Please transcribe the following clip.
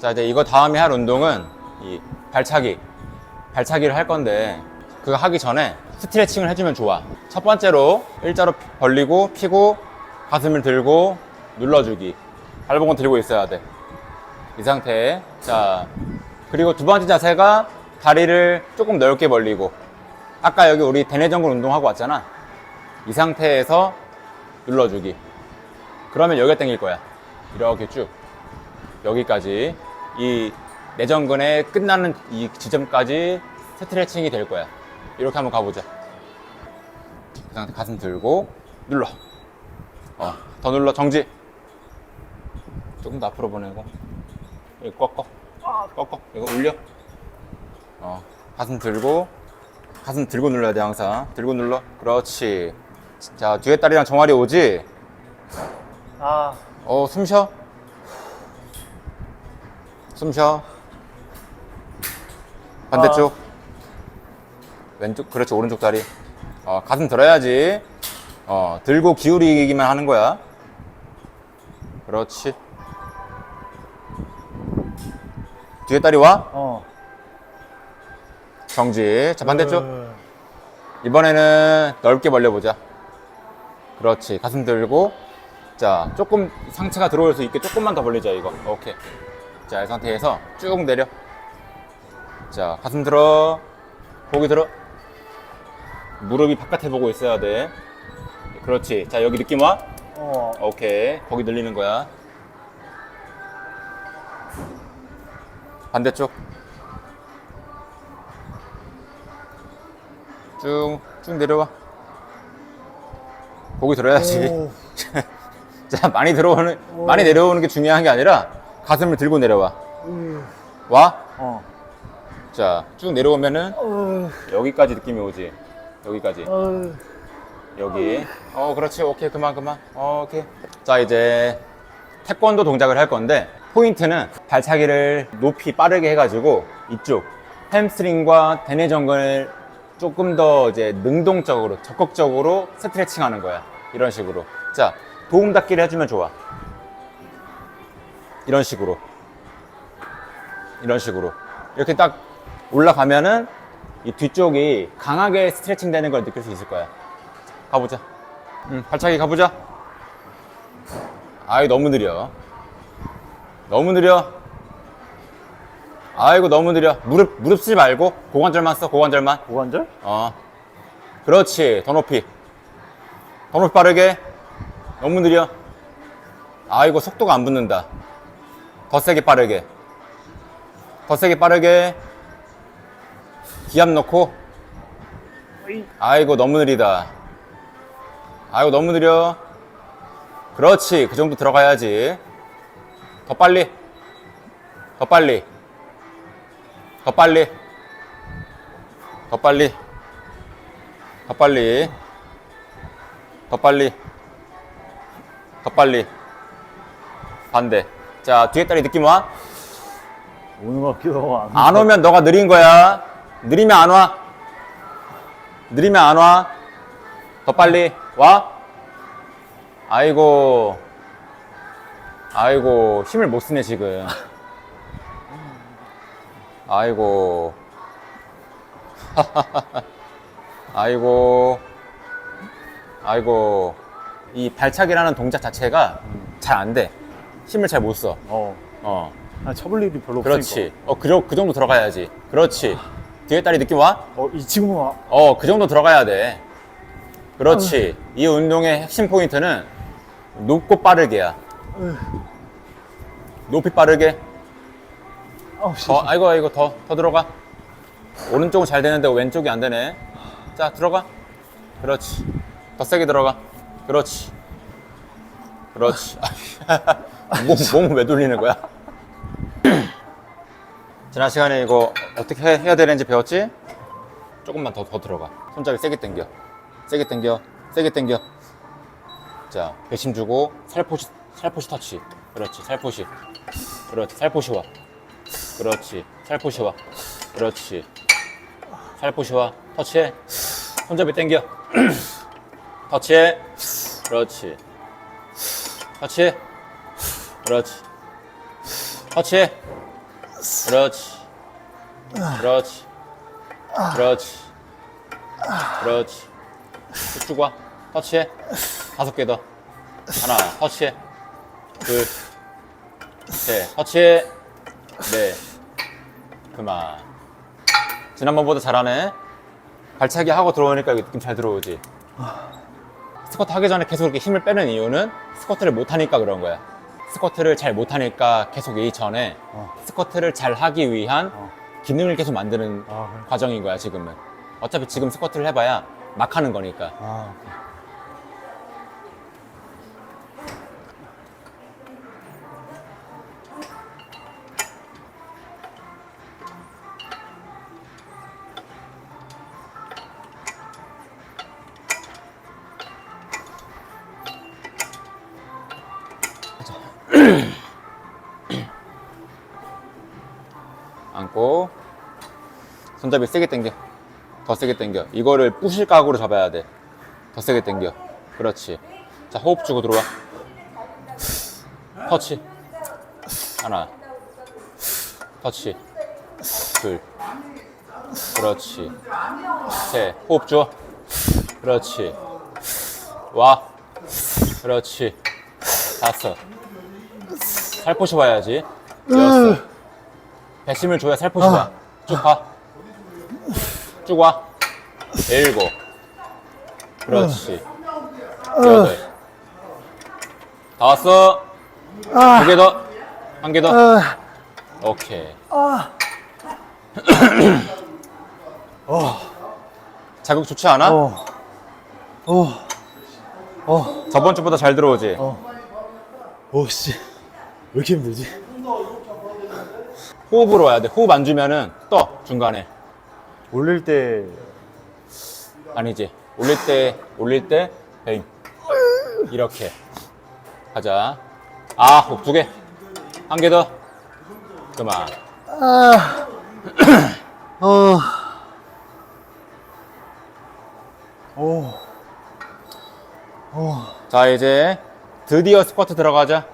자 이제 이거 다음에 할 운동은 이 발차기 발차기를 할 건데 그거 하기 전에 스트레칭을 해주면 좋아. 첫 번째로 일자로 벌리고 피고 가슴을 들고 눌러주기. 발목은 들고 있어야 돼. 이 상태에 자 그리고 두 번째 자세가 다리를 조금 넓게 벌리고. 아까 여기 우리 대뇌전근 운동하고 왔잖아. 이 상태에서 눌러주기. 그러면 여기가 당길 거야. 이렇게 쭉. 여기까지 이 내전근의 끝나는 이 지점까지 스트레칭이 될 거야. 이렇게 한번 가보자. 그 상태 가슴 들고 눌러. 어, 더 눌러 정지. 조금 더 앞으로 보내고. 이거 꺾어. 꺾어. 이거 올려. 어, 가슴 들고 가슴 들고 눌러야 돼 항상. 들고 눌러. 그렇지. 자 뒤에 다리랑 종아리 오지? 아, 어, 숨 쉬어. 숨 쉬어. 반대쪽. 왼쪽, 그렇지, 오른쪽 다리. 어, 가슴 들어야지. 어, 들고 기울이기만 하는 거야. 그렇지. 뒤에 다리 와. 어. 정지. 자, 반대쪽. 어, 이번에는 넓게 벌려보자. 그렇지. 가슴 들고. 자, 조금 상체가 들어올 수 있게 조금만 더 벌리자, 이거. 오케이. 자, 이 상태에서 쭉 내려. 자, 가슴 들어. 고기 들어. 무릎이 바깥에 보고 있어야 돼. 그렇지. 자, 여기 느낌 와? 어. 오케이. 거기 늘리는 거야. 반대쪽. 쭉, 쭉 내려와. 고기 들어야지. 오. 자, 많이 들어오는, 많이 내려오는 게 중요한 게 아니라 가슴을 들고 내려와. 음. 와? 어. 자, 쭉 내려오면은 어. 여기까지 느낌이 오지. 여기까지. 어. 여기. 어, 그렇지. 오케이. 그만, 그만. 어, 오케이. 자, 이제 태권도 동작을 할 건데 포인트는 발차기를 높이 빠르게 해가지고 이쪽 햄스트링과 대뇌전근을 조금 더 이제 능동적으로 적극적으로 스트레칭 하는 거야. 이런 식으로. 자, 도움 닫기를 해주면 좋아. 이런 식으로. 이런 식으로. 이렇게 딱 올라가면은 이 뒤쪽이 강하게 스트레칭 되는 걸 느낄 수 있을 거야. 가보자. 응, 발차기 가보자. 아이, 너무 느려. 너무 느려. 아이고, 너무 느려. 무릎, 무릎 쓰지 말고, 고관절만 써, 고관절만. 고관절? 어. 그렇지. 더 높이. 더 높이 빠르게. 너무 느려. 아이고, 속도가 안 붙는다. 더 세게 빠르게. 더 세게 빠르게. 기압 넣고. 아이고, 너무 느리다. 아이고, 너무 느려. 그렇지. 그 정도 들어가야지. 더 빨리. 더 빨리. 더 빨리. 더 빨리. 더 빨리. 더 빨리. 더 빨리. 반대. 자, 뒤에 다리 느낌 와? 오는 것 같기도 하고 안, 안 오면 너가 느린 거야. 느리면 안 와. 느리면 안 와. 더 빨리. 와? 아이고. 아이고, 힘을 못 쓰네, 지금. 아이고. 아이고. 아이고. 이 발차기라는 동작 자체가 잘 안 돼. 힘을 잘 못 써. 어. 어. 아, 쳐볼 일이 별로 그렇지. 없으니까. 어, 그, 정- 그 정도 들어가야지. 그렇지. 뒤에 다리 느낌 와? 어, 이 친구가 어, 그 정도 들어가야 돼. 그렇지. 이 운동의 핵심 포인트는 높고 빠르게야. 높이 빠르게. 아우 씨. 더, 아이고, 아이고, 더, 더 들어가. 오른쪽은 잘 되는데 왼쪽이 안 되네. 자, 들어가. 그렇지. 더 세게 들어가. 그렇지. 그렇지. 몸, 몸을 왜 돌리는 거야? 지난 시간에 이거 어떻게 해- 해야 되는지 배웠지? 조금만 더, 더 들어가. 손잡이 세게 당겨. 세게 당겨. 세게 당겨. 자, 배심 주고 살포시, 살포시 터치. 그렇지, 살포시. 그렇지, 살포시 와. 그렇지, 살포시 와. 그렇지. 살포시 와. 터치해. 손잡이 당겨. 터치해. 그렇지. 터치해. 그렇지. 터치해. 그렇지. 그렇지. 그렇지. 그렇지. 쭉쭉 와. 터치해. 다섯 개 더. 하나, 터치해. 둘, 셋, 터치해. 네. 그만. 지난번보다 잘하네. 발차기 하고 들어오니까 느낌 잘 들어오지. 스쿼트 하기 전에 계속 이렇게 힘을 빼는 이유는 스쿼트를 못하니까 그런 거야. 스쿼트를 잘 못하니까 계속 이 전에 어. 스쿼트를 잘 하기 위한 어. 기능을 계속 만드는 아? 과정인 거야, 지금은. 어차피 지금 스쿼트를 해봐야 막 하는 거니까. 아, 손잡이 세게 당겨. 더 세게 당겨. 이거를 부실 각으로 잡아야 돼더 세게 당겨. 그렇지. 자 호흡 주고 들어와. 터치. 하나. 터치. 둘. 그렇지. 셋 호흡 줘 그렇지. 와. 그렇지. 다섯. 살포시 봐야지. 여섯. 배심을 줘야 살포시 봐. 쭉 가. 쭉 와. 일곱. 그렇지. 여덟. 다 왔어. 두 개 더. 한 개 더. 아, 오케이. 아. 자극 좋지 않아? 어. 어. 어. 저번 주보다 잘 들어오지? 어. 오, 씨. 왜 이렇게 힘들지? 호흡으로 와야 돼. 호흡 안 주면은 떠. 중간에. 올릴 때, 아니지. 올릴 때, 올릴 때, 베임. 이렇게. 가자. 아, 호흡 두 개. 한 개 더. 그만. 아. 어. 오. 오. 자, 이제 드디어 스쿼트 들어가자.